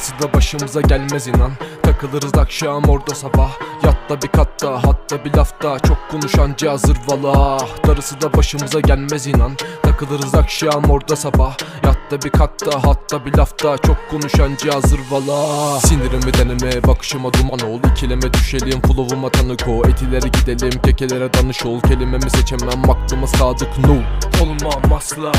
Darısı da başımıza gelmez inan. Takılırız akşam orada sabah. Yatta bir katta hatta bir lafta Çok konuşancı hazır vala Darısı da başımıza gelmez inan. Takılırız akşam orada sabah. Yatta bir katta hatta bir lafta Çok konuşancı hazır vala Sinirimi deneme bakışıma duman ol. İkileme düşelim flow'uma tanık ol. Etilere gidelim kekelere danış ol. Kelimemi seçemem aklıma sadık no Olmam asla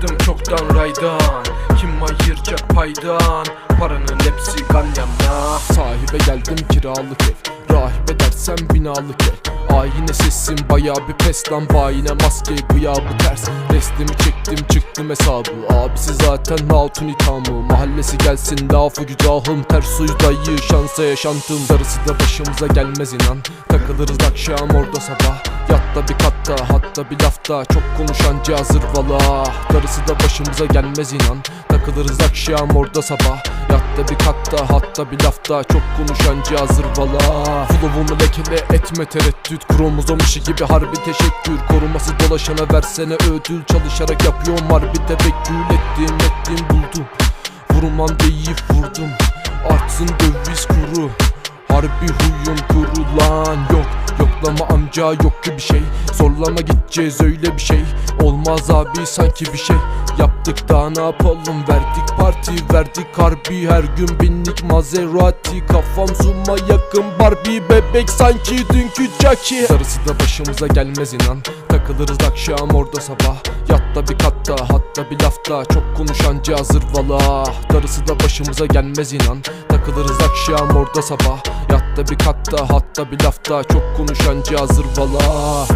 Çıktım çoktan raydan. Kim ayıracak paydan? Paranın hepsi ganyamda Sahibe geldim kiralık ev. Rahibe dersen binalık ev. Ayine sesim bayağı bir pes lan. Bayine maske gıyabı ters. Restimi çektim çıktım hesabı. Abisi zaten hatun ithamı. Mahallesi gelsin lafı gücahım Ters uy dayı şansa yaşantım. Darısı da başımıza gelmez inan. Takılırız akşam orada sabah. Yatta bir katta hatta bir lafta Çok konuşancı hazır vala. Darısı da başımıza gelmez inan. Takılırız akşam orada sabah. Yatta bir katta hatta bir lafta Çok konuşancı hazır vala. Flow'umu lekele etme tereddüt. Kromozom işi gibi harbi teşekkür. Koruması dolaşana versene ödül. Çalışarak yapıyorum harbi tevekkül. Ettiğim ettiğim buldum Vurmam deyip vurdum. Artsın döviz kuru. Harbi huyum kuru lan yok Yoklama amca yok ki bir şey. Zorlama gideceğiz öyle bir şey. Olmaz abi sanki bir şey. Yaptık daha ne yapalım? Verdik parti verdik harbi. Her gün binlik Maserati. Kafam zoom'a yakın Barbie. Bebek sanki dünkü Jackie. Sarısı da başımıza gelmez inan. Takılırız akşam orada sabah. Yatta bir katta hatta bir lafta Çok konuşancı hazır vala Darısı da başımıza gelmez inan. Takılırız akşam orada sabah Yatta bir katta hatta bir lafta. Çok konuşancı hazır vala